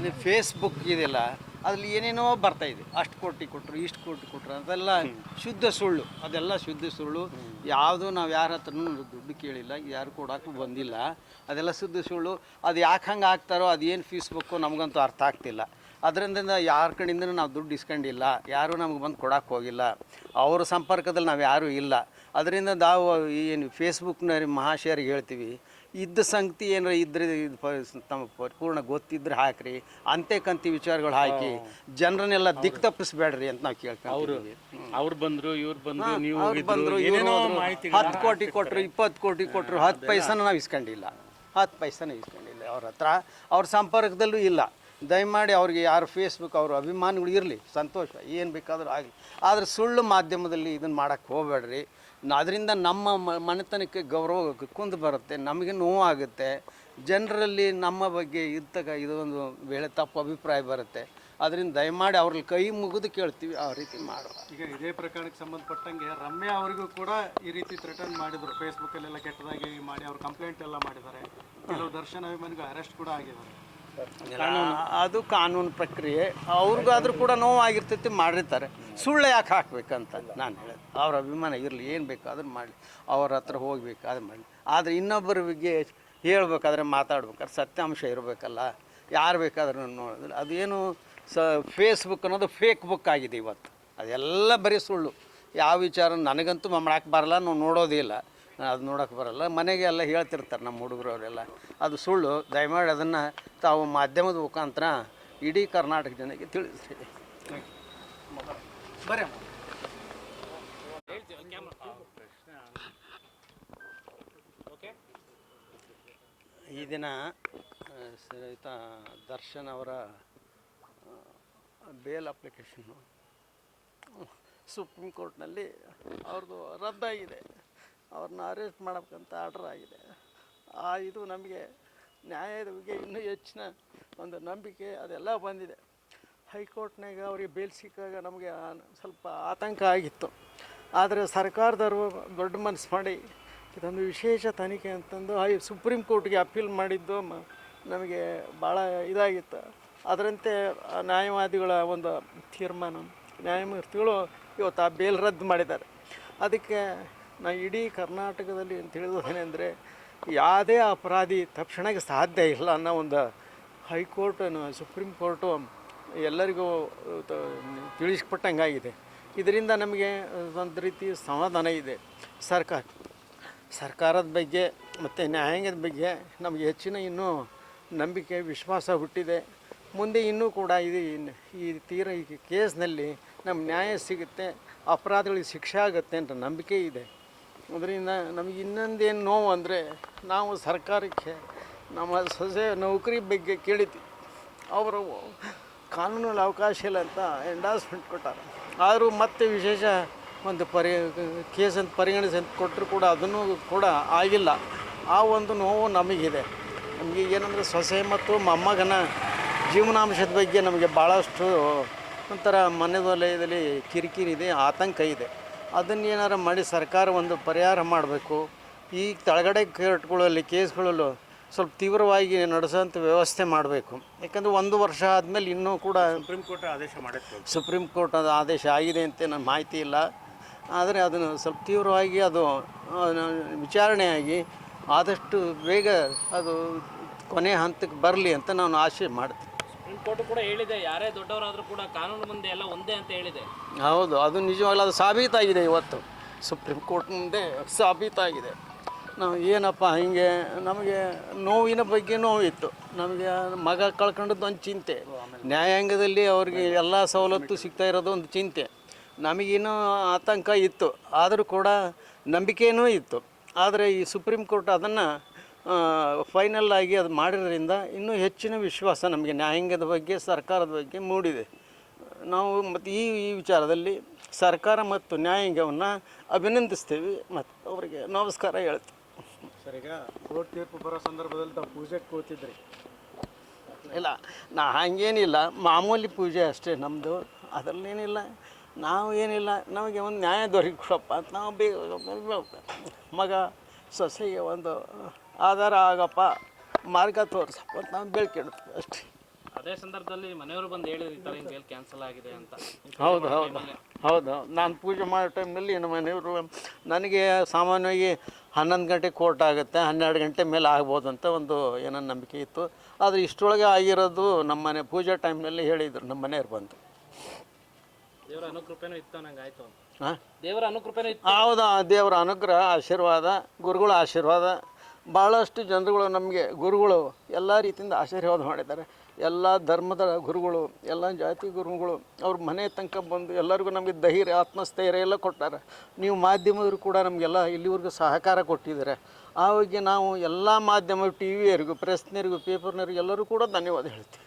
ಇನ್ನು ಫೇಸ್ಬುಕ್ ಇದೆಲ್ಲ ಅದ್ರಲ್ಲಿ ಏನೇನೋ ಬರ್ತಾ ಇದೆ. ಅಷ್ಟು ಕೋಟಿ ಕೊಟ್ಟರು ಇಷ್ಟು ಕೋಟಿ ಕೊಟ್ಟರು ಅದೆಲ್ಲ ಶುದ್ಧ ಸುಳ್ಳು. ಅದೆಲ್ಲ ಶುದ್ಧ ಸುಳ್ಳು. ಯಾವುದು ನಾವು ಯಾರ ಹತ್ರನೂ ದುಡ್ಡು ಕೇಳಿಲ್ಲ, ಯಾರು ಕೊಡೋಕ್ಕೂ ಬಂದಿಲ್ಲ. ಅದೆಲ್ಲ ಶುದ್ಧ ಸುಳ್ಳು. ಅದು ಯಾಕೆ ಹಂಗೆ ಆಗ್ತಾರೋ ಅದು ಏನು ಫೇಸ್ಬುಕ್ಕು ನಮಗಂತೂ ಅರ್ಥ ಆಗ್ತಿಲ್ಲ. ಅದರಿಂದ ಯಾರ ಕಡೆಯಿಂದನೂ ನಾವು ದುಡ್ಡು ಇಸ್ಕೊಂಡಿಲ್ಲ. ಯಾರೂ ನಮ್ಗೆ ಬಂದು ಕೊಡೋಕ್ಕೆ ಹೋಗಿಲ್ಲ. ಅವರ ಸಂಪರ್ಕದಲ್ಲಿ ನಾವು ಯಾರೂ ಇಲ್ಲ. ಅದರಿಂದ ನಾವು ಏನು ಫೇಸ್ಬುಕ್ನ ಮಹಾಶಯರಿಗೆ ಹೇಳ್ತೀವಿ ಇದ್ದ ಸಂಗತಿ ಏನಾರ ಇದ್ರೆ ಇದು ಪ- ತಮ್ಮ ಪೂರ್ಣ ಗೊತ್ತಿದ್ರೆ ಹಾಕ್ರಿ. ಅಂತೆ ಕಂತಿ ವಿಚಾರಗಳು ಹಾಕಿ ಜನರನ್ನೆಲ್ಲ ದಿಕ್ ತಪ್ಪಿಸ್ಬೇಡ್ರಿ ಅಂತ ನಾವು ಕೇಳ್ಕೊಂತೀವಿ ಅವ್ರು ಬಂದ್ರು ಇವ್ರು ಬಂದ್ರು ನೀವು ಅವ್ರು ಬಂದ್ರು ಏನೇನೋ ಮಾಹಿತಿ ಹತ್ತು ಕೋಟಿ ಕೊಟ್ಟರು ಇಪ್ಪತ್ತು ಕೋಟಿ ಕೊಟ್ಟರು ಹತ್ತು ಪೈಸನ ನಾವು ಇಸ್ಕೊಂಡಿಲ್ಲ. ಹತ್ತು ಪೈಸನ ಇಸ್ಕೊಂಡಿಲ್ಲ ಅವ್ರ ಹತ್ರ. ಅವ್ರ ಸಂಪರ್ಕದಲ್ಲೂ ಇಲ್ಲ. ದಯಮಾಡಿ ಅವ್ರಿಗೆ ಯಾರು ಫೇಸ್ಬುಕ್ ಅವ್ರ ಅಭಿಮಾನಿಗಳು ಇರಲಿ ಸಂತೋಷ ಏನು ಬೇಕಾದರೂ ಆಗಲಿ. ಆದರೆ ಸುಳ್ಳು ಮಾಧ್ಯಮದಲ್ಲಿ ಇದನ್ನು ಮಾಡೋಕ್ಕೆ ಹೋಗಬೇಡ್ರಿ. ಅದರಿಂದ ನಮ್ಮ ಮ- ಮನೆತನಕ್ಕೆ ಗೌರವ ಕುಂದು ಬರುತ್ತೆ ನಮಗೆ ನೋವಾಗುತ್ತೆ. ಜನರಲ್ಲಿ ನಮ್ಮ ಬಗ್ಗೆ ಇದ್ದಾಗ ಇದೊಂದು ವೇಳೆ ತಪ್ಪು ಅಭಿಪ್ರಾಯ ಬರುತ್ತೆ. ಅದರಿಂದ ದಯಮಾಡಿ ಅವ್ರಲ್ಲಿ ಕೈ ಮುಗಿದು ಕೇಳ್ತೀವಿ ಆ ರೀತಿ ಮಾಡುವ ಈಗ ಇದೇ ಪ್ರಕರಣಕ್ಕೆ ಸಂಬಂಧಪಟ್ಟಂಗೆ ರಮ್ಯಾ ಅವರಿಗೂ ಕೂಡ ಈ ರೀತಿ ಥ್ರೆಟನ್ ಮಾಡಿದರು. ಫೇಸ್ಬುಕ್ಕಲ್ಲೆಲ್ಲ ಕೆಟ್ಟದಾಗಿ ಮಾಡಿ ಅವ್ರು ಕಂಪ್ಲೇಂಟ್ ಎಲ್ಲ ಮಾಡಿದ್ದಾರೆ. ಕೆಲವು ದರ್ಶನ ಅಭಿಮಾನಿಗಳು ಅರೆಸ್ಟ್ ಕೂಡ ಆಗಿದ್ದಾರೆ. ಅದು ಕಾನೂನು ಪ್ರಕ್ರಿಯೆ. ಅವ್ರಿಗಾದ್ರೂ ಕೂಡ ನೋವಾಗಿರ್ತೈತಿ, ಮಾಡಿರ್ತಾರೆ. ಸುಳ್ಳು ಯಾಕೆ ಹಾಕ್ಬೇಕಂತ ನಾನು ಹೇಳೋದು. ಅವ್ರ ಅಭಿಮಾನ ಇರಲಿ, ಏನು ಬೇಕಾದ್ರೂ ಮಾಡಲಿ. ಅವ್ರ ಹತ್ರ ಹೋಗ್ಬೇಕಾದ್ರೆ ಮಾಡಲಿ. ಆದರೆ ಇನ್ನೊಬ್ಬರ ಬಗ್ಗೆ ಹೇಳ್ಬೇಕಾದ್ರೆ ಮಾತಾಡ್ಬೇಕಾದ್ರೆ ಸತ್ಯಾಂಶ ಇರಬೇಕಲ್ಲ. ಯಾರು ಬೇಕಾದ್ರೂ ನೋಡಿದ್ರೆ ಅದೇನು ಸ ಫೇಸ್ಬುಕ್ ಅನ್ನೋದು ಫೇಕ್ ಬುಕ್ ಆಗಿದೆ ಇವತ್ತು. ಅದೆಲ್ಲ ಬರೀ ಸುಳ್ಳು. ಯಾವ ವಿಚಾರ ನನಗಂತೂ ಮಾಡಕ್ಕೆ ಬರಲ್ಲ ನಾವು ನೋಡೋದೇ ಇಲ್ಲ. ಅದು ನೋಡೋಕೆ ಬರಲ್ಲ. ಮನೆಗೆ ಎಲ್ಲ ಹೇಳ್ತಿರ್ತಾರೆ ನಮ್ಮ ಹುಡುಗರು ಅವರೆಲ್ಲ ಅದು ಸುಳ್ಳು. ದಯಮಾಡಿ ಅದನ್ನು ತಾವು ಮಾಧ್ಯಮದ ಮುಖಾಂತರ ಇಡೀ ಕರ್ನಾಟಕ ಜನಕ್ಕೆ ತಿಳಿಸ್ರಿ. ಬರ ಈ ದಿನ ಸರಿತ ಶ್ರೀಯುತ ದರ್ಶನ್ ಅವರ ಬೇಲ್ ಅಪ್ಲಿಕೇಶನ್ನು ಸುಪ್ರೀಂ ಕೋರ್ಟ್ನಲ್ಲಿ ಅವ್ರದ್ದು ರದ್ದಾಗಿದೆ. ಅವ್ರನ್ನ ಅರೆಸ್ಟ್ ಮಾಡಬೇಕಂತ ಆರ್ಡರ್ ಆಗಿದೆ. ಆ ಇದು ನಮಗೆ ನ್ಯಾಯದ ಬಗ್ಗೆ ಇನ್ನೂ ಹೆಚ್ಚಿನ ಒಂದು ನಂಬಿಕೆ ಅದೆಲ್ಲ ಬಂದಿದೆ. ಹೈಕೋರ್ಟ್ನಾಗ ಅವ್ರಿಗೆ ಬೇಲ್ ಸಿಕ್ಕಾಗ ನಮಗೆ ಸ್ವಲ್ಪ ಆತಂಕ ಆಗಿತ್ತು. ಆದರೆ ಸರ್ಕಾರದವರು ದೊಡ್ಡ ಮನಸ್ಸು ಮಾಡಿ ಇದೊಂದು ವಿಶೇಷ ತನಿಖೆ ಅಂತಂದು ಹೈ ಸುಪ್ರೀಂ ಕೋರ್ಟ್ಗೆ ಅಪೀಲ್ ಮಾಡಿದ್ದು ನಮಗೆ ಭಾಳ ಇದಾಗಿತ್ತು. ಅದರಂತೆ ನ್ಯಾಯವಾದಿಗಳ ಒಂದು ತೀರ್ಮಾನ, ನ್ಯಾಯಮೂರ್ತಿಗಳು ಇವತ್ತು ಆ ಬೇಲ್ ರದ್ದು ಮಾಡಿದ್ದಾರೆ. ಅದಕ್ಕೆ ನಾ ಇಡೀ ಕರ್ನಾಟಕದಲ್ಲಿ ಏನು ತಿಳಿದೇನೆಂದರೆ ಯಾವುದೇ ಅಪರಾಧಿ ತಕ್ಷಣಕ್ಕೆ ಸಾಧ್ಯ ಇಲ್ಲ ಅನ್ನೋ ಒಂದು ಹೈಕೋರ್ಟ್ ಸುಪ್ರೀಂ ಕೋರ್ಟು ಎಲ್ಲರಿಗೂ ತಿಳಿಸ್ಕೊಟ್ಟಂಗಾಗಿದೆ. ಇದರಿಂದ ನಮಗೆ ಒಂದು ರೀತಿ ಸಮಾಧಾನ ಇದೆ. ಸರ್ಕಾರ, ಸರ್ಕಾರದ ಬಗ್ಗೆ ಮತ್ತು ನ್ಯಾಯಾಂಗದ ಬಗ್ಗೆ ನಮಗೆ ಹೆಚ್ಚಿನ ಇನ್ನೂ ನಂಬಿಕೆ, ವಿಶ್ವಾಸ ಹುಟ್ಟಿದೆ. ಮುಂದೆ ಇನ್ನೂ ಕೂಡ ಇದು ಈ ತೀರ ಈ ಕೇಸ್ನಲ್ಲಿ ನಮ್ಮ ನ್ಯಾಯ ಸಿಗುತ್ತೆ, ಅಪರಾಧಗಳಿಗೆ ಶಿಕ್ಷೆ ಆಗುತ್ತೆ ಅಂತ ನಂಬಿಕೆ ಇದೆ. ಅದರಿಂದ ನಮಗೆ ಇನ್ನೊಂದೇನು ನೋವು ಅಂದರೆ ನಾವು ಸರ್ಕಾರಕ್ಕೆ ನಮ್ಮ ಸೊಸೆ ನೌಕರಿ ಬಗ್ಗೆ ಕೇಳಿದ್ವಿ. ಅವರು ಕಾನೂನಲ್ಲಿ ಅವಕಾಶ ಇಲ್ಲ ಅಂತ ಎಂಡಾಸ್ಮೆಂಟ್ ಕೊಟ್ಟಾರೆ. ಆದರೂ ಮತ್ತೆ ವಿಶೇಷ ಒಂದು ಪರಿ ಕೇಸ್ ಅಂತ ಪರಿಗಣಿಸಿ ಅಂತ ಕೊಟ್ಟರು ಕೂಡ ಅದನ್ನು ಕೂಡ ಆಗಿಲ್ಲ. ಆ ಒಂದು ನೋವು ನಮಗಿದೆ. ನಮಗೆ ಏನಂದರೆ ಸೊಸೆ ಮತ್ತು ಮೊಮ್ಮಗನ ಜೀವನಾಂಶದ ಬಗ್ಗೆ ನಮಗೆ ಭಾಳಷ್ಟು ಒಂಥರ ಮನೆ ವಲಯದಲ್ಲಿ ಕಿರಿಕಿರಿ ಇದೆ, ಆತಂಕ ಇದೆ. ಅದನ್ನೇನಾರು ಮಾಡಿ ಸರ್ಕಾರ ಒಂದು ಪರಿಹಾರ ಮಾಡಬೇಕು. ಈ ತಳಗಡೆ ಕೋರ್ಟ್ಗಳಲ್ಲಿ ಕೇಸ್ಗಳಲ್ಲೂ ಸ್ವಲ್ಪ ತೀವ್ರವಾಗಿ ನಡೆಸೋಂಥ ವ್ಯವಸ್ಥೆ ಮಾಡಬೇಕು. ಯಾಕಂದರೆ ಒಂದು ವರ್ಷ ಆದಮೇಲೆ ಇನ್ನೂ ಕೂಡ ಸುಪ್ರೀಂ ಕೋರ್ಟ್ ಆದೇಶ ಮಾಡಿತ್ತು. ಸುಪ್ರೀಂ ಕೋರ್ಟ್ ಅದು ಆದೇಶ ಆಗಿದೆ ಅಂತ ನನ್ನ ಮಾಹಿತಿ ಇಲ್ಲ. ಆದರೆ ಅದನ್ನು ಸ್ವಲ್ಪ ತೀವ್ರವಾಗಿ ಅದು ವಿಚಾರಣೆಯಾಗಿ ಆದಷ್ಟು ಬೇಗ ಅದು ಕೊನೆ ಹಂತಕ್ಕೆ ಬರಲಿ ಅಂತ ನಾನು ಆಶೆ ಮಾಡ್ತೀನಿ. ಕೋರ್ಟ್ ಕೂಡ ಹೇಳಿದೆ, ಯಾರೇ ದೊಡ್ಡವರಾದರೂ ಕೂಡ ಕಾನೂನು ಮುಂದೆ ಎಲ್ಲ ಒಂದೇ ಅಂತ ಹೇಳಿದೆ. ಹೌದು, ಅದು ನಿಜವಾಗ್ಲೂ ಅದು ಸಾಬೀತಾಗಿದೆ ಇವತ್ತು. ಸುಪ್ರೀಂ ಕೋರ್ಟ್ ಮುಂದೆ ಸಾಬೀತಾಗಿದೆ. ನಾವು ಏನಪ್ಪ, ಹಿಂಗೆ ನಮಗೆ ನೋವಿನ ಬಗ್ಗೆ ನೋವಿತ್ತು. ನಮಗೆ ಮಗ ಕಳ್ಕೊಂಡದ್ದು ಒಂದು ಚಿಂತೆ. ನ್ಯಾಯಾಂಗದಲ್ಲಿ ಅವ್ರಿಗೆ ಎಲ್ಲ ಸವಲತ್ತು ಸಿಗ್ತಾ ಇರೋದು ಒಂದು ಚಿಂತೆ. ನಮಗಿನ್ನೂ ಆತಂಕ ಇತ್ತು. ಆದರೂ ಕೂಡ ನಂಬಿಕೆಯೂ ಇತ್ತು. ಆದರೆ ಈ ಸುಪ್ರೀಂ ಕೋರ್ಟ್ ಅದನ್ನು ಫೈನಲ್ ಆಗಿ ಅದು ಮಾಡಿರೋದ್ರಿಂದ ಇನ್ನೂ ಹೆಚ್ಚಿನ ವಿಶ್ವಾಸ ನಮಗೆ ನ್ಯಾಯಾಂಗದ ಬಗ್ಗೆ ಸರ್ಕಾರದ ಬಗ್ಗೆ ಮೂಡಿದೆ. ನಾವು ಮತ್ತು ಈ ಈ ವಿಚಾರದಲ್ಲಿ ಸರ್ಕಾರ ಮತ್ತು ನ್ಯಾಯಾಂಗವನ್ನು ಅಭಿನಂದಿಸ್ತೇವೆ. ಮತ್ತು ಅವರಿಗೆ ನಮಸ್ಕಾರ ಹೇಳ್ತೀವಿ ಸರ್ ಈಗ ಕೋರ್ಟ್ ತೀರ್ಪು ಬರೋ ಸಂದರ್ಭದಲ್ಲಿ ತಾವು ಪೂಜೆಗೆ ಕೂತಿದ್ರಿ. ಇಲ್ಲ ನಾ ಹಂಗೇನಿಲ್ಲ. ಮಾಮೂಲಿ ಪೂಜೆ ಅಷ್ಟೇ ನಮ್ಮದು ಅದರಲ್ಲೇನಿಲ್ಲ. ನಾವು ಏನಿಲ್ಲ. ನಮಗೆ ಒಂದು ನ್ಯಾಯ ದೊರಕಿಕೊಡಪ್ಪ ಅಂತ ನಾವು ಬೇಗ ಮಗ ಸೊಸೆಗೆ ಒಂದು ಆಧಾರ ಆಗಪ್ಪ ಮಾರ್ಗ ತೋರಿಸಪ್ಪ ಅಂತ ನಾನು ಬೇಡ್ಕೊಳ್ತೀವಿ ಅಷ್ಟೇ. ಅದೇ ಸಂದರ್ಭದಲ್ಲಿ ಮನೆಯವರು ಬಂದು ಹೇಳಿದ್ರು ಈ ಥರ ಹಿಂಗೆ ಬೇಲ್ ಕ್ಯಾನ್ಸಲ್ ಆಗಿದೆ ಅಂತ. ಹೌದು ಹೌದು ಹೌದು. ನಾನು ಪೂಜೆ ಮಾಡೋ ಟೈಮ್ನಲ್ಲಿ ನಮ್ಮ ಮನೆಯವರು ನನಗೆ ಸಾಮಾನ್ಯವಾಗಿ ಹನ್ನೊಂದು ಗಂಟೆ ಕೋರ್ಟ್ ಆಗುತ್ತೆ ಹನ್ನೆರಡು ಗಂಟೆ ಮೇಲೆ ಆಗ್ಬೋದು ಅಂತ ಒಂದು ಏನೋ ನಂಬಿಕೆ ಇತ್ತು. ಆದರೆ ಇಷ್ಟರೊಳಗೆ ಆಗಿರೋದು ನಮ್ಮ ಮನೆ ಪೂಜೆ ಟೈಮ್ನಲ್ಲಿ ಹೇಳಿದರು ನಮ್ಮ ಮನೆಯವ್ರು ಬಂದು. ದೇವರ ಅನುಕೃಪೆನೂ ಇತ್ತು ನಂಗೆ ಆಯ್ತು ಅಂತ. ಹಾಂ ದೇವರ ಅನುಕೃಪೆನೂ ಇತ್ತು. ಹೌದು ದೇವರ ಅನುಗ್ರಹ ಆಶೀರ್ವಾದ ಗುರುಗಳ ಆಶೀರ್ವಾದ ಭಾಳಷ್ಟು ಜನರುಗಳು ನಮಗೆ ಗುರುಗಳು ಎಲ್ಲ ರೀತಿಯಿಂದ ಆಶೀರ್ವಾದ ಮಾಡಿದ್ದಾರೆ. ಎಲ್ಲ ಧರ್ಮದ ಗುರುಗಳು ಎಲ್ಲ ಜಾತಿ ಗುರುಗಳು ಅವ್ರ ಮನೆ ತನಕ ಬಂದು ಎಲ್ಲರಿಗೂ ನಮಗೆ ಧೈರ್ಯ ಆತ್ಮಸ್ಥೈರ್ಯ ಎಲ್ಲ ಕೊಟ್ಟಾರೆ. ನೀವು ಮಾಧ್ಯಮದವರು ಕೂಡ ನಮಗೆಲ್ಲ ಇಲ್ಲಿವರೆಗೂ ಸಹಕಾರ ಕೊಟ್ಟಿದ್ದಾರೆ. ಆವಾಗ ನಾವು ಎಲ್ಲ ಮಾಧ್ಯಮ ಟಿ ವಿಯವರಿಗೂ ಪ್ರೆಸ್ನರಿಗೂ ಪೇಪರ್ನರಿಗೂ ಎಲ್ಲರೂ ಕೂಡ ಧನ್ಯವಾದ ಹೇಳ್ತೀವಿ.